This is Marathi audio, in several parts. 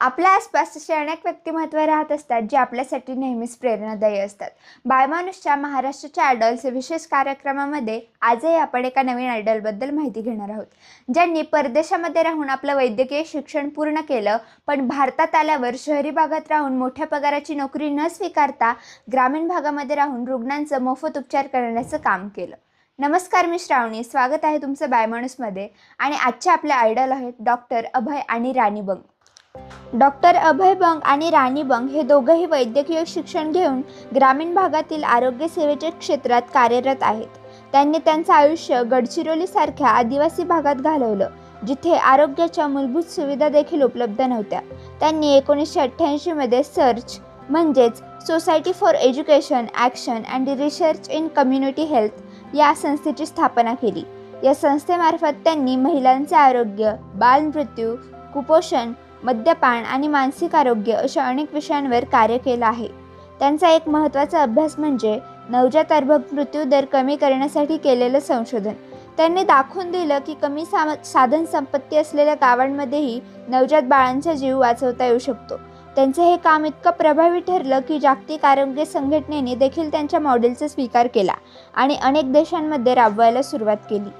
आपल्या आसपास असे अनेक व्यक्तिमत्व राहत असतात जे आपल्यासाठी नेहमीच प्रेरणादायी असतात. बायमानुसच्या महाराष्ट्राच्या आयडल्स विशेष कार्यक्रमामध्ये आजही आपण एका नवीन आयडलबद्दल माहिती घेणार आहोत. ज्यांनी परदेशामध्ये राहून आपलं वैद्यकीय शिक्षण पूर्ण केलं पण भारतात आल्यावर शहरी भागात राहून मोठ्या पगाराची नोकरी न स्वीकारता ग्रामीण भागामध्ये राहून रुग्णांचं मोफत उपचार करण्याचं काम केलं. नमस्कार मी श्रावणी स्वागत आहे तुमचं बायमाणूसमध्ये आणि आजच्या आपल्या आयडल आहेत डॉक्टर अभय आणि राणी बंग. डॉक्टर अभय बंग आणि राणी बंग हे दोघंही वैद्यकीय शिक्षण घेऊन ग्रामीण भागातील आरोग्यसेवेच्या क्षेत्रात कार्यरत आहेत. त्यांनी त्यांचं आयुष्य गडचिरोलीसारख्या आदिवासी भागात घालवलं जिथे आरोग्याच्या मूलभूत सुविधा देखील उपलब्ध नव्हत्या. त्यांनी एकोणीसशे अठ्ठ्याऐंशीमध्ये सर्च म्हणजेच society for education action and research in community health या संस्थेची स्थापना केली. या संस्थेमार्फत त्यांनी महिलांचे आरोग्य बालमृत्यू कुपोषण मद्यपान आणि मानसिक आरोग्य अशा अनेक विषयांवर कार्य केलं आहे. त्यांचा एक महत्त्वाचा अभ्यास म्हणजे नवजात अर्भक मृत्यू दर कमी करण्यासाठी केलेलं संशोधन. त्यांनी दाखवून दिलं की कमी साम साधन संपत्ती असलेल्या गावांमध्येही नवजात बाळांचा जीव वाचवता येऊ शकतो. त्यांचं हे काम इतकं प्रभावी ठरलं की जागतिक आरोग्य संघटनेने देखील त्यांच्या मॉडेलचा स्वीकार केला आणि अनेक देशांमध्ये राबवायला सुरुवात केली.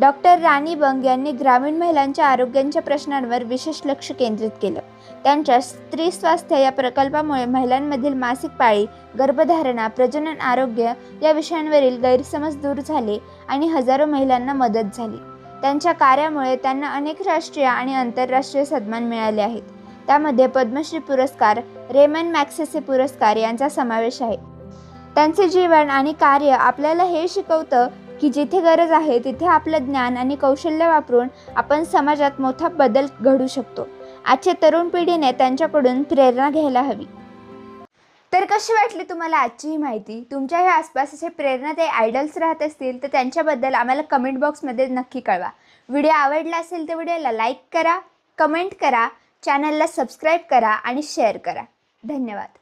डॉक्टर राणी बंग यांनी ग्रामीण महिलांच्या आरोग्यांच्या प्रश्नांवर विशेष लक्ष केंद्रित केलं. त्यांच्या स्त्री स्वास्थ्य या प्रकल्पामुळे महिलांमधील मासिक पाळी गर्भधारणा प्रजनन आरोग्य या विषयांवरील गैरसमज दूर झाले आणि हजारो महिलांना मदत झाली. त्यांच्या कार्यामुळे त्यांना अनेक राष्ट्रीय आणि आंतरराष्ट्रीय सन्मान मिळाले आहेत. त्यामध्ये पद्मश्री पुरस्कार रेमन मॅक्सेसे पुरस्कार यांचा समावेश आहे. त्यांचे जीवन आणि कार्य आपल्याला हे शिकवतं की जिथे गरज आहे तिथे आपलं ज्ञान आणि कौशल्य वापरून आपण समाजात मोठा बदल घडू शकतो. आजच्या तरुण पिढीने त्यांच्याकडून प्रेरणा घ्यायला हवी. तर कशी वाटली तुम्हाला आजची ही माहिती? तुमच्या ह्या आसपास असे प्रेरणादायी आयडल्स राहत असतील तर त्यांच्याबद्दल आम्हाला कमेंट बॉक्समध्ये नक्की कळवा. व्हिडिओ आवडला असेल तर व्हिडिओला लाईक करा कमेंट करा चॅनलला सबस्क्राईब करा आणि शेअर करा. धन्यवाद.